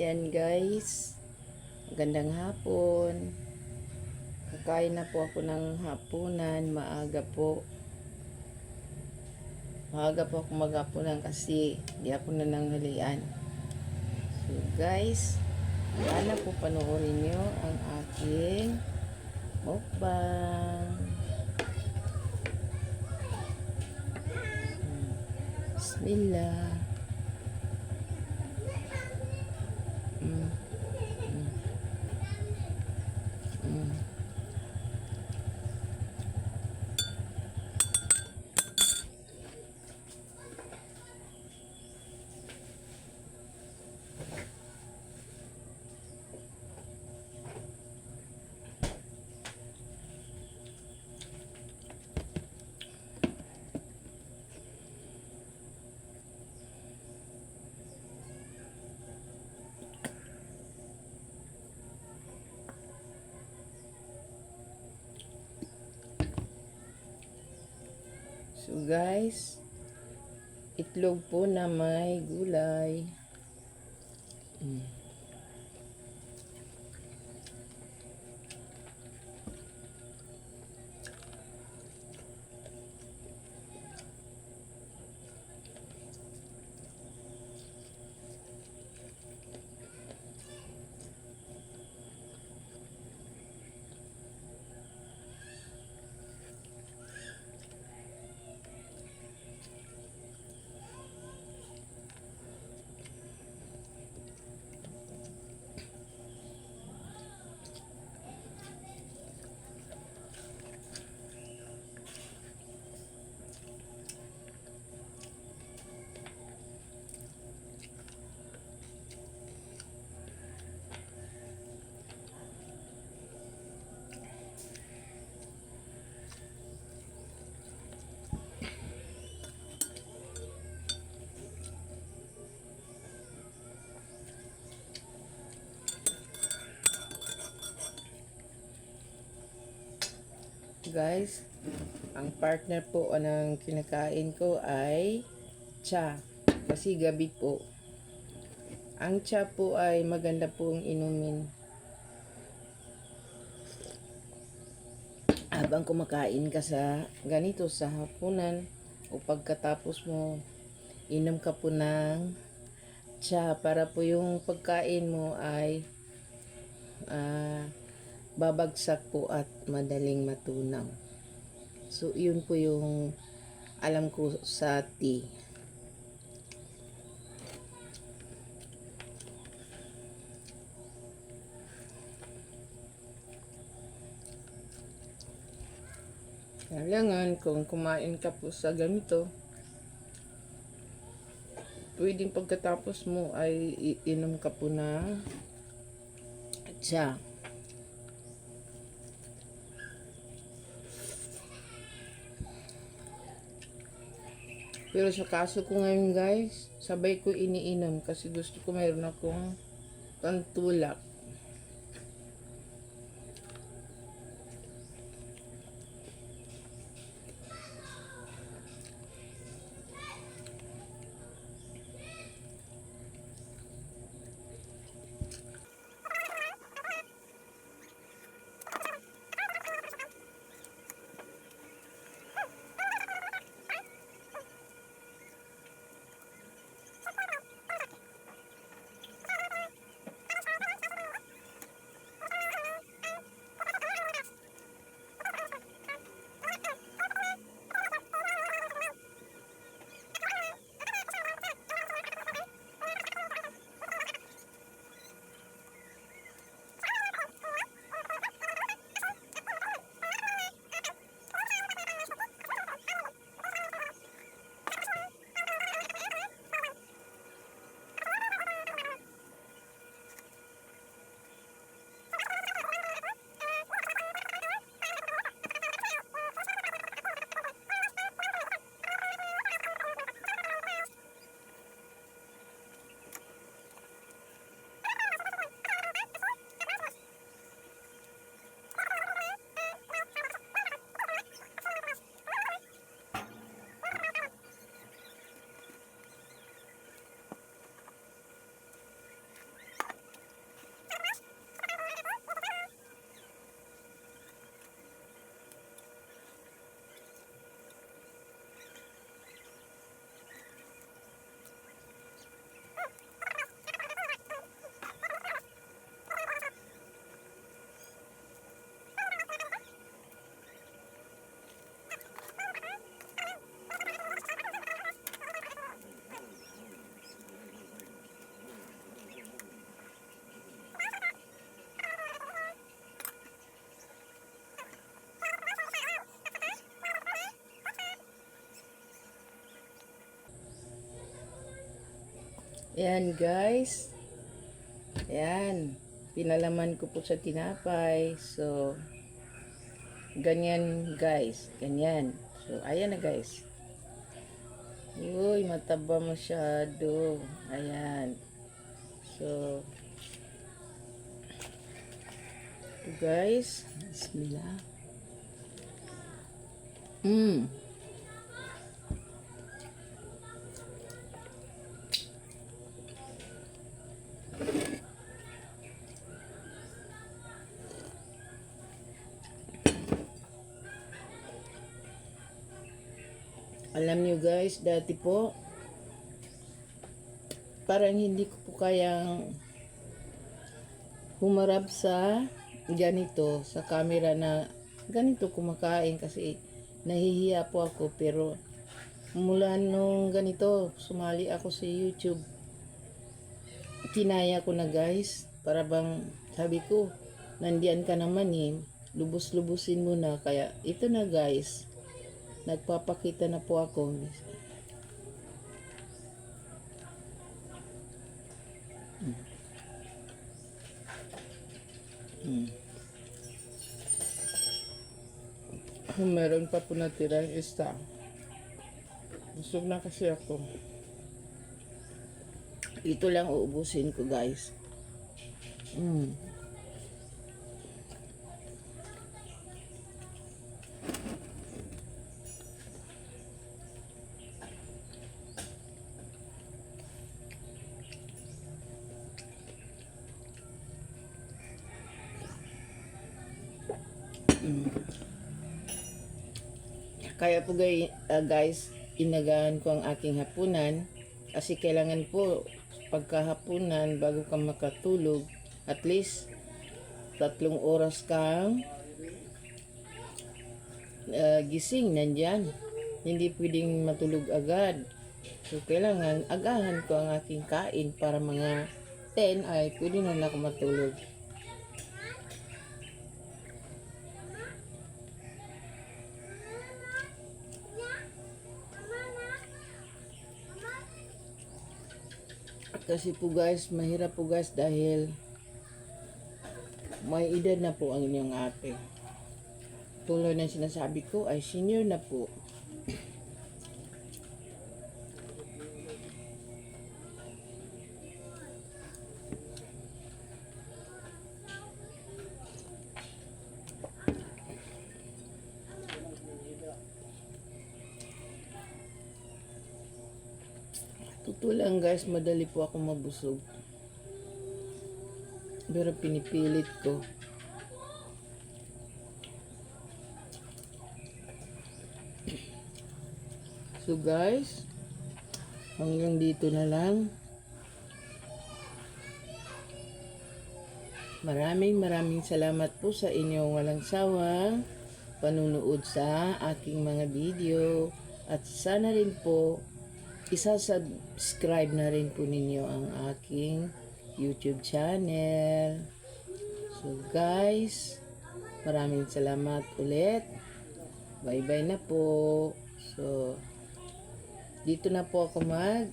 Yan guys. Gandang hapon. Kakain na po ako ng hapunan. Maaga po. Maaga po ako maghapunan kasi di ako nananghalian. So guys, sana po panoorin nyo ang aking mukbang. Bismillah. So guys, itlog po na may gulay. Mm. Guys, ang partner po ng kinakain ko ay cha. Kasi gabi po. Ang cha po ay maganda pong inumin. Habang kumakain ka sa ganito sa hapunan o pagkatapos mo inom ka po ng cha para po yung pagkain mo ay ah babagsak po at madaling matunaw. So, yun po yung alam ko sa tea. Kailangan kung kumain ka po sa ganito, pwedeng pagkatapos mo ay iinom ka po na cha. Pero sa kaso ko ngayon guys, sabay ko iniinom kasi gusto ko mayroon akong pantulak. Ayan guys. Ayan. Pinalaman ko po sa tinapay. So, ganyan guys. Ganyan. So, ayan na guys. Uy, mataba masyado. Ayan. So, guys. Bismillah. Mmm. Alam nyo guys, dati po, parang hindi ko po kayang humarap sa ganito, sa camera na ganito kumakain kasi nahihiya po ako pero mula nung ganito, sumali ako sa YouTube. Kinaya ko na guys, para bang sabi ko, nandiyan ka naman eh, lubos-lubusin mo na. Kaya ito na guys, nagpapakita na po ako. Hmm. Meron pa po natirang isa. Busog na kasi ako. Ito lang uubusin ko guys. Mm. Kaya po gay, ah, guys, inagaan ko ang aking hapunan kasi kailangan po pagkahapunan bago ka makatulog at least tatlong oras kang ah, gising nandyan. Hindi pwedeng matulog agad. So, kailangan agahan ko ang aking kain para mga 10 ay pwede na ako matulog. Kasi po guys, mahirap po guys dahil may edad na po ang inyong ate. Tulad ng sinasabi ko ay senior na po. Totoo lang guys, madali po ako mabusog. Pero pinipilit ko. So guys, hanggang dito na lang. Maraming maraming salamat po sa inyong walang sawang panunood sa aking mga video at sana rin po isa-subscribe na rin po ninyo ang aking YouTube channel. So guys, maraming salamat ulit. Bye-bye na po. So, dito na po ako mag-end.